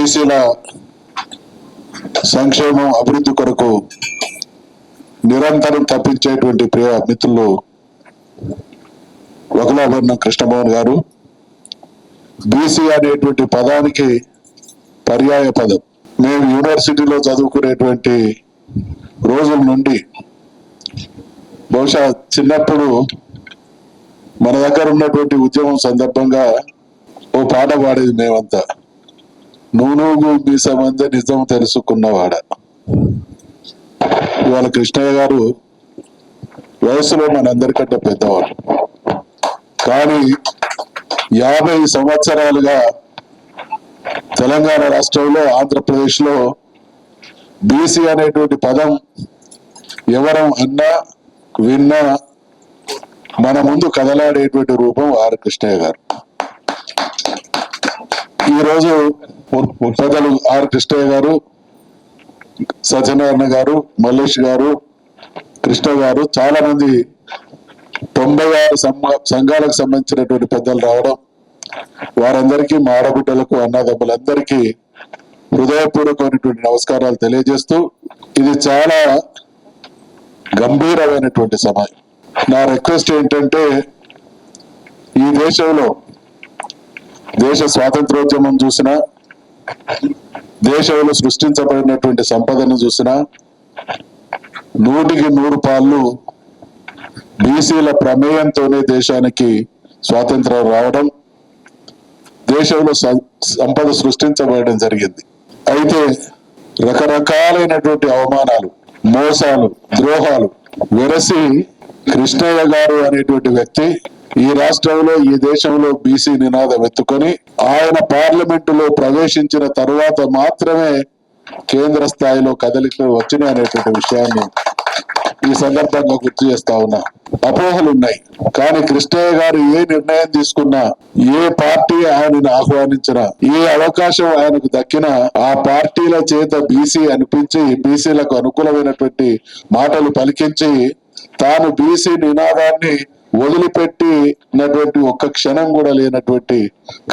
బీసీల సంక్షేమం అభివృద్ధి కొరకు నిరంతరం తప్పించేటువంటి ప్రియ మిత్రులు వకులాభరణం కృష్ణమోహన్ గారు. బీసీ అనేటువంటి పదానికి పర్యాయ పదం. మేము యూనివర్సిటీలో చదువుకునేటువంటి రోజుల నుండి బహుశా చిన్నప్పుడు మన దగ్గర ఉన్నటువంటి ఉద్యమం సందర్భంగా ఓ పాట పాడేది మేమంతా. నూనూగు మీసమందే నిజం తెలుసుకున్నవాడ. ఇవాళ కృష్ణయ్య గారు వయసులో మనందరికంటే పెద్దవాడు. కానీ యాభై సంవత్సరాలుగా తెలంగాణ రాష్ట్రంలో ఆంధ్రప్రదేశ్లో బీసీ అనేటువంటి పదం ఎవరం అన్నా విన్నా మన ముందు కదలాడేటువంటి రూపం ఆర్ కృష్ణయ్య గారు. ఈరోజు ప్రజలు ఆర్ కృష్ణయ్య గారు సత్యనారాయణ గారు మల్లేష్ గారు కృష్ణ గారు చాలా మంది తొంభై ఆరు సంఘాలకు సంబంధించినటువంటి పెద్దలు రావడం వారందరికీ మా ఆడబిడ్డలకు అన్నదమ్ములందరికీ హృదయపూర్వకమైనటువంటి నమస్కారాలు తెలియజేస్తూ ఇది చాలా గంభీరమైనటువంటి సమయం. నా రిక్వెస్ట్ ఏంటంటే ఈ దేశంలో దేశ స్వాతంత్రోద్యమం చూసినా దేశంలో సృష్టించబడినటువంటి సంపదను చూసినా నూటికి నూరు పాళ్ళు బీసీల ప్రమేయంతోనే దేశానికి స్వాతంత్రం రావడం దేశంలో సం- సంపద సృష్టించబడడం జరిగింది. అయితే రకరకాలైనటువంటి అవమానాలు మోసాలు ద్రోహాలు వెరసి కృష్ణయ్య గారు అనేటువంటి వ్యక్తి ఈ రాష్ట్రంలో ఈ దేశంలో బీసీ నినాదం ఎత్తుకొని ఆయన పార్లమెంటులో ప్రవేశించిన తరువాత మాత్రమే కేంద్ర స్థాయిలో కదలికలు వచ్చినాయి అనేటువంటి విషయాన్ని ఈ సందర్భంగా గుర్తు చేస్తా ఉన్నా. అపోహలు ఉన్నాయి. కానీ కృష్ణయ్య గారు ఏ నిర్ణయం తీసుకున్నా ఏ పార్టీ ఆయనను ఆహ్వానించినా ఏ అవకాశం ఆయనకు దక్కినా ఆ పార్టీల చేత బీసీ అనిపించి బీసీలకు అనుకూలమైనటువంటి మాటలు పలికించి తాను బీసీ నినాదాన్ని వదిలిపెట్టినటువంటి ఒక్క క్షణం కూడా లేనటువంటి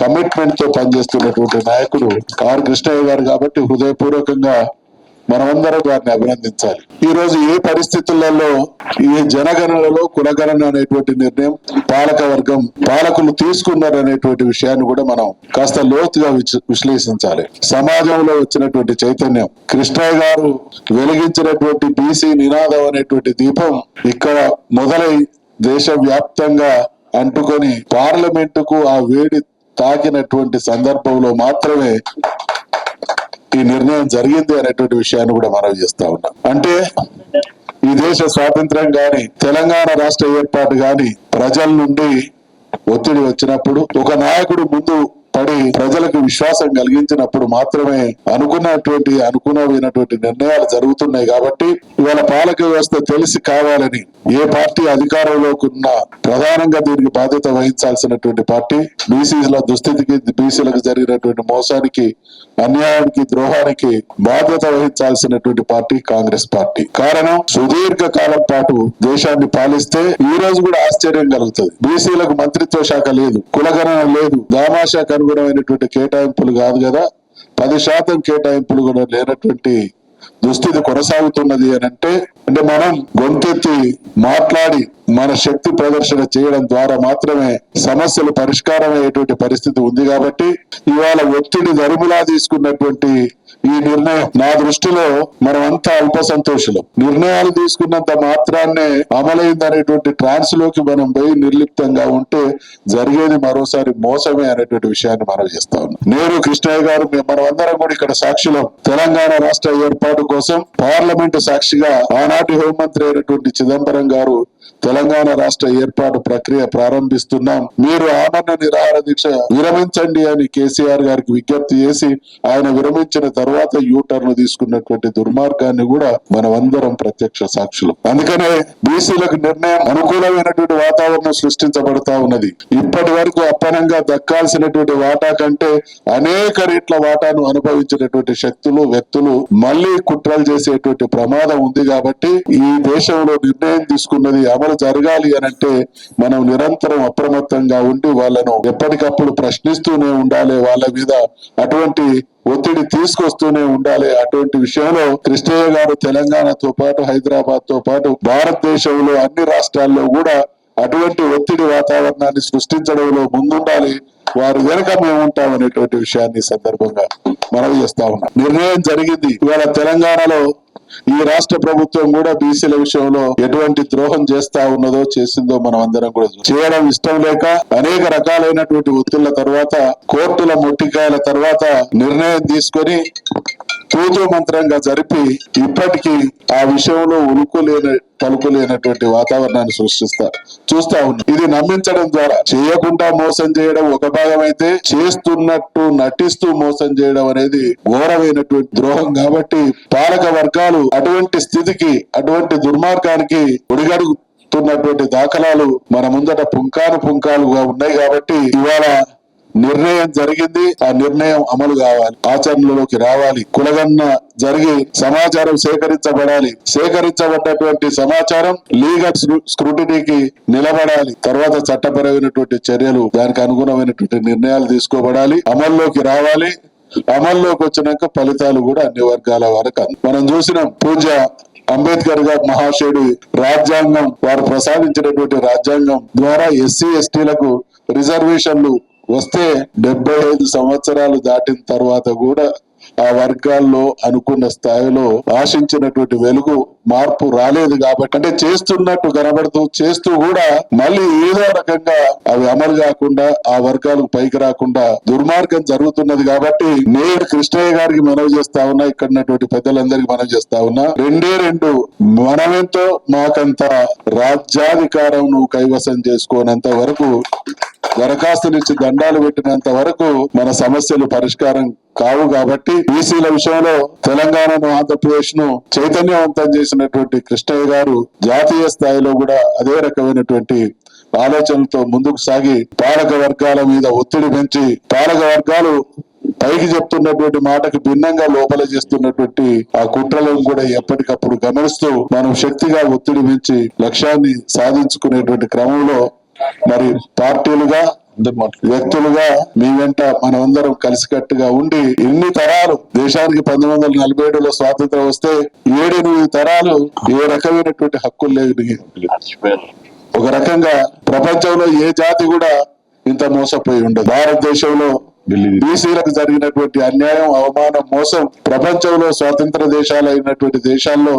కమిట్మెంట్తో పనిచేస్తున్నటువంటి నాయకుడు ఆర్ కృష్ణయ్య గారు కాబట్టి హృదయపూర్వకంగా మనమందరం వారిని అభినందించాలి. ఈ రోజు ఏ పరిస్థితులలో ఈ జనగణనలో కులగణన అనేటువంటి నిర్ణయం పాలక వర్గం పాలకులు తీసుకున్నారు అనేటువంటి విషయాన్ని కూడా మనం కాస్త లోతుగా విశ్లేషించాలి. సమాజంలో వచ్చినటువంటి చైతన్యం కృష్ణయ్య గారు వెలిగించినటువంటి బీసీ నినాదం అనేటువంటి దీపం ఇక్కడ మొదలై దేశవ్యాప్తంగా అంటుకొని పార్లమెంటుకు ఆ వేడి తాకినటువంటి సందర్భంలో మాత్రమే ఈ నిర్ణయం జరిగింది అనేటువంటి విషయాన్ని కూడా మనవి చేస్తా ఉన్నాం. అంటే ఈ దేశ స్వాతంత్రం గాని తెలంగాణ రాష్ట్ర ఏర్పాటు గాని ప్రజల నుండి ఒత్తిడి వచ్చినప్పుడు ఒక నాయకుడు ముందు పడి ప్రజలకు విశ్వాసం కలిగించినప్పుడు మాత్రమే అనుకున్నటువంటి అనుకున్నమైనటువంటి నిర్ణయాలు జరుగుతున్నాయి కాబట్టి ఇవాళ పాలక వ్యవస్థ తెలిసి కావాలని ఏ పార్టీ అధికారంలోకి ఉన్నా ప్రధానంగా దీనికి బాధ్యత వహించాల్సినటువంటి పార్టీ బీసీల దుస్థితికి బీసీలకు జరిగినటువంటి మోసానికి అన్యాయానికి ద్రోహానికి బాధ్యత వహించాల్సినటువంటి పార్టీ కాంగ్రెస్ పార్టీ. కారణం సుదీర్ఘ కాలం పాటు దేశాన్ని పాలిస్తే ఈ రోజు కూడా ఆశ్చర్యం కలుగుతుంది. బీసీలకు మంత్రిత్వ శాఖ లేదు కులగణన లేదు దామాషాకు అనుగుణమైనటువంటి కేటాయింపులు కాదు కదా. పది శాతం కేటాయింపులు కూడా లేనటువంటి దుస్థితి కొనసాగుతున్నది అని అంటే అంటే మనం గొంతెత్తి మాట్లాడి మన శక్తి ప్రదర్శన చేయడం ద్వారా మాత్రమే సమస్యలు పరిష్కారం అయ్యేటువంటి పరిస్థితి ఉంది కాబట్టి ఇవాళ ఒత్తిడి దరుములా తీసుకున్నటువంటి ఈ నిర్ణయం నా దృష్టిలో మనం అంతా అల్ప సంతోషులు. నిర్ణయాలు తీసుకున్నంత మాత్రాన్నే అమలైందనేటువంటి ట్రాన్స్లోకి మనం పోయి నిర్లిప్తంగా ఉంటే జరిగేది మరోసారి మోసమే అనేటువంటి విషయాన్ని మనం చేస్తా ఉన్నాం. నేను కృష్ణయ్య గారు మేము మనం అందరం కూడా ఇక్కడ సాక్షులం. తెలంగాణ రాష్ట్ర ఏర్పాటు కోసం పార్లమెంటు సాక్షిగా ఆనాటి హోంమంత్రి అయినటువంటి చిదంబరం గారు తెలంగాణ రాష్ట్ర ఏర్పాటు ప్రక్రియ ప్రారంభిస్తున్నాం. మీరు ఆమరణ నిరాహార దీక్ష విరమించండి అని కేసీఆర్ గారికి విజ్ఞప్తి చేసి ఆయన విరమించిన తర్వాత యూ టర్న్ తీసుకున్నటువంటి దుర్మార్గాన్ని కూడా మనమందరం ప్రత్యక్ష సాక్షులు. అందుకనే బీసీలకు నిర్ణయం అనుకూలమైనటువంటి వాతావరణం సృష్టించబడతా ఉన్నది. ఇప్పటి వరకు అప్పనంగా దక్కాల్సినటువంటి వాటా కంటే అనేక రెట్ల వాటాను అనుభవించినటువంటి శక్తులు వ్యక్తులు మళ్ళీ కుట్రలు చేసేటువంటి ప్రమాదం ఉంది కాబట్టి కాబట్టి ఈ దేశంలో నిర్ణయం తీసుకున్నది అమలు జరగాలి అని అంటే మనం నిరంతరం అప్రమత్తంగా ఉండి వాళ్ళను ఎప్పటికప్పుడు ప్రశ్నిస్తూనే ఉండాలి వాళ్ళ మీద అటువంటి ఒత్తిడి తీసుకొస్తూనే ఉండాలి అటువంటి విషయంలో కృష్ణయ్య గారు తెలంగాణతో పాటు హైదరాబాద్తో పాటు భారతదేశంలో అన్ని రాష్ట్రాల్లో కూడా అటువంటి ఒత్తిడి వాతావరణాన్ని సృష్టించడంలో ముందుండాలి వారు వెనక మేము ఉంటాం అనేటువంటి విషయాన్ని సందర్భంగా మనవి చేస్తా ఉన్నాం. నిర్ణయం జరిగింది. ఇవాళ తెలంగాణలో ఈ రాష్ట్ర ప్రభుత్వం కూడా బీసీల విషయంలో ఎటువంటి ద్రోహం చేస్తా ఉన్నదో చేసిందో మనం అందరం కూడా చేయడం ఇష్టం లేక అనేక రకాలైనటువంటి ఒత్తిళ్ళ తర్వాత కోర్టుల మొట్టికాయల తర్వాత నిర్ణయం తీసుకొని తూతు మంత్రంగా జరిపి ఇప్పటికీ ఆ విషయంలో ఉలుకు లేని తలుపు లేనటువంటి వాతావరణాన్ని సృష్టిస్తారు. చూస్తా ఉన్నాం. ఇది నమ్మించడం ద్వారా. చేయకుండా మోసం చేయడం ఒక భాగం అయితే చేస్తున్నట్టు నటిస్తూ మోసం చేయడం అనేది ఘోరమైనటువంటి ద్రోహం కాబట్టి పాలక వర్గాలు అటువంటి స్థితికి అటువంటి దుర్మార్గానికి ఒడిగడుగుతున్నటువంటి దాఖలాలు మన ముందట పుంకాను పుంకాలుగా ఉన్నాయి కాబట్టి ఇవాళ నిర్ణయం జరిగింది. ఆ నిర్ణయం అమలు కావాలి. ఆచరణలోకి రావాలి. కులగన్న జరిగి సమాచారం సేకరించబడాలి. సేకరించబడ్డటువంటి సమాచారం లీగల్ స్క్రూటినీకి నిలబడాలి. తర్వాత చట్టపరమైనటువంటి చర్యలు దానికి అనుగుణమైనటువంటి నిర్ణయాలు తీసుకోబడాలి. అమల్లోకి రావాలి. అమల్లోకి వచ్చినాక ఫలితాలు కూడా అన్ని వర్గాల వరకు మనం చూసినాం పూజ అంబేద్కర్ గారు మహాశయుడు రాజ్యాంగం వారు ప్రసాదించినటువంటి రాజ్యాంగం ద్వారా ఎస్సీ ఎస్టీలకు రిజర్వేషన్లు వస్తే డెబ్బై ఐదు సంవత్సరాలు దాటిన తర్వాత కూడా ఆ వర్గాల్లో అనుకున్న స్థాయిలో ఆశించినటువంటి వెలుగు మార్పు రాలేదు కాబట్టి అంటే చేస్తున్నట్టు కనబడుతూ చేస్తూ కూడా మళ్ళీ ఏదో రకంగా అవి అమలు కాకుండా ఆ వర్గాలకు పైకి రాకుండా దుర్మార్గం జరుగుతున్నది కాబట్టి నేను కృష్ణయ్య గారికి మనవి చేస్తా ఉన్నా ఇక్కడ ఉన్నటువంటి పెద్దలందరికీ మనవి చేస్తా ఉన్నా రెండే రెండు మనమెంతో మాకంత రాజ్యాధికారం నువ్వు కైవసం చేసుకోనంత వరకు దరఖాస్తులు ఇచ్చి దండాలు పెట్టినంత వరకు మన సమస్యలు పరిష్కారం కావు కాబట్టి బీసీల విషయంలో తెలంగాణను ఆంధ్రప్రదేశ్ను చైతన్యవంతం చేసినటువంటి కృష్ణయ్య గారు జాతీయ స్థాయిలో కూడా అదే రకమైనటువంటి ఆలోచనలతో ముందుకు సాగి పాలక వర్గాల మీద ఒత్తిడి పెంచి పాలక వర్గాలు పైకి చెప్తున్నటువంటి మాటకు భిన్నంగా లోపల చేస్తున్నటువంటి ఆ కుట్రలను కూడా ఎప్పటికప్పుడు గమనిస్తూ మనం శక్తిగా ఒత్తిడి పెంచి లక్ష్యాన్ని సాధించుకునేటువంటి క్రమంలో మరి పార్టీలుగా వ్యక్తులుగా మీ వెంట మనమందరం కలిసికట్టుగా ఉండి ఎన్ని తరాలు దేశానికి పంతొమ్మిది వందల నలభై ఏడులో స్వాతంత్రం వస్తే ఏడెనిమిది తరాలు ఏ రకమైనటువంటి హక్కులు లేని ఒక రకంగా ప్రపంచంలో ఏ జాతి కూడా ఇంత మోసపోయి ఉండదు. భారతదేశంలో బీసీలకు జరిగినటువంటి అన్యాయం అవమానం మోసం ప్రపంచంలో స్వాతంత్ర దేశాలు అయినటువంటి దేశాల్లో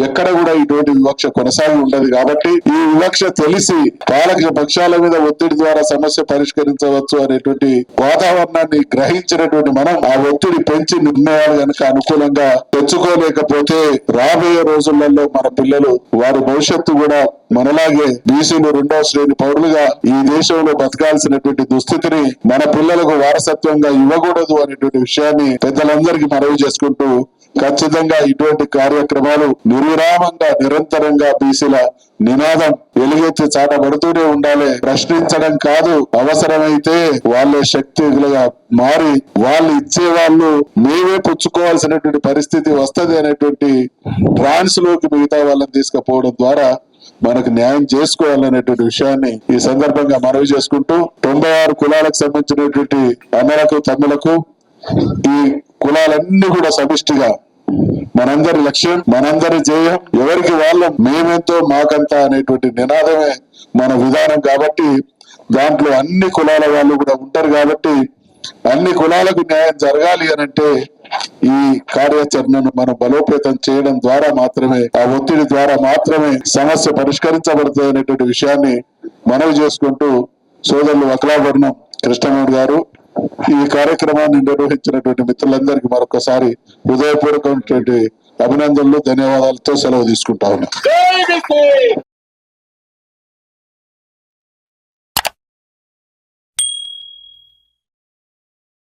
ఎక్కడ కూడా ఇటువంటి వివక్ష కొనసాగి ఉండదు కాబట్టి ఈ వివక్ష తెలిసి పాలక పక్షాల మీద ఒత్తిడి ద్వారా సమస్య పరిష్కరించవచ్చు అనేటువంటి వాతావరణాన్ని గ్రహించినటువంటి మనం ఆ ఒత్తిడి పెంచి నిర్ణయాలు కనుక అనుకూలంగా తెచ్చుకోలేకపోతే రాబోయే రోజులలో మన పిల్లలు వారి భవిష్యత్తు కూడా మనలాగే బీసీలు రెండవ శ్రేణి పౌరులుగా ఈ దేశంలో బతకాల్సినటువంటి దుస్థితిని మన పిల్లలకు వారసత్వంగా ఇవ్వకూడదు అనేటువంటి విషయాన్ని పెద్దలందరికీ మనవి చేసుకుంటూ ఖచ్చితంగా ఇటువంటి కార్యక్రమాలు నిర్విరామంగా నిరంతరంగా బీసీల నినాదం వెలుగెత్తి చాటబడుతూనే ఉండాలి. ప్రశ్నించడం కాదు అవసరమైతే వాళ్ళే శక్తిగా మారి వాళ్ళు ఇచ్చే వాళ్ళు మేమే పుచ్చుకోవాల్సినటువంటి పరిస్థితి వస్తది అనేటువంటి ట్రాన్స్లోకి మిగతా వాళ్ళని తీసుకుపోవడం ద్వారా మనకు న్యాయం చేసుకోవాలనేటువంటి విషయాన్ని ఈ సందర్భంగా మనవి చేసుకుంటూ తొంభై ఆరు కులాలకు సంబంధించినటువంటి అన్నలకు తమ్ములకు ఈ కులాలన్నీ కూడా సమిష్టిగా మనందరి లక్ష్యం మనందరి జయం ఎవరికి వాళ్ళం మేమెంతో మాకంతా అనేటువంటి నినాదమే మన విధానం కాబట్టి దాంట్లో అన్ని కులాల వాళ్ళు కూడా ఉంటారు కాబట్టి అన్ని కులాలకు న్యాయం జరగాలి అని అంటే ఈ కార్యాచరణను మనం బలోపేతం చేయడం ద్వారా మాత్రమే ఆ ఒత్తిడి ద్వారా మాత్రమే సమస్య పరిష్కరించబడుతుంది అనేటువంటి విషయాన్ని మనవి చేసుకుంటూ సోదరులు వక్రాభరణం కృష్ణమూర్తి గారు ఈ కార్యక్రమాన్ని నిర్వహించినటువంటి మిత్రులందరికీ మరొకసారి హృదయపూర్వకమైనటువంటి అభినందనలు ధన్యవాదాలతో సెలవు తీసుకుంటా ఉన్నాం.